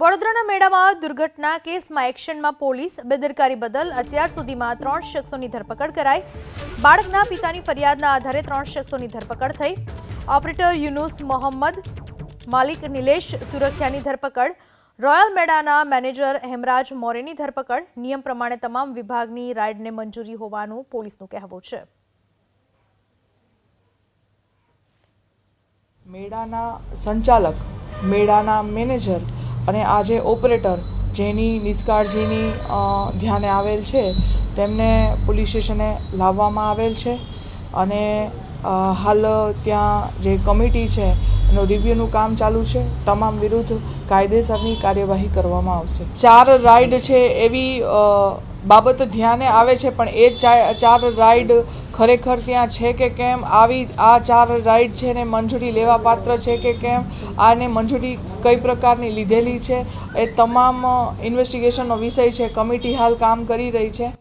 વડોદરાના મેળામાં દુર્ઘટના કેસમાં એક્શનમાં પોલીસ, બેદરકારી બદલ અત્યાર સુધીમાં ત્રણ શખ્સોની ધરપકડ કરાઈ. બાળકના પિતાની ફરિયાદના આધારે ત્રણ શખ્સોની ધરપકડ થઈ. ઓપરેટર યુનુસ મોહમ્મદ, માલિક નિલેશ તુરખિયાની ધરપકડ, રોયલ મેળાના મેનેજર હેમરાજ મોરેની ધરપકડ. નિયમ પ્રમાણે તમામ વિભાગની રાઇડને મંજૂરી હોવાનું પોલીસનું કહેવું છે. મેળાના સંચાલક, મેળાના મેનેજર અને આજે ઓપરેટર જેની નિષ્કાળજીની ધ્યાને આવેલ છે, તેમને પોલીસ સ્ટેશને લાવવામાં આવેલ છે. અને હાલ ત્યાં જે કમિટી છે, એનું રિવ્યુનું કામ ચાલુ છે. તમામ વિરુદ્ધ કાયદેસરની કાર્યવાહી કરવામાં આવશે. ચાર રાઈડ છે એવી બાબત ધ્યાને આવે છે, પણ એ ચાર રાઈડ ખરેખર ત્યાં છે કે કેમ? આવી, આ ચાર રાઈડ છે ને મંજૂરી લેવા પાત્ર છે કે કેમ? આને મંજૂરી કઈ પ્રકારની લીધેલી છે? એ તમામ ઇન્વેસ્ટિગેશનનો વિષય છે. કમિટી હાલ કામ કરી રહી છે.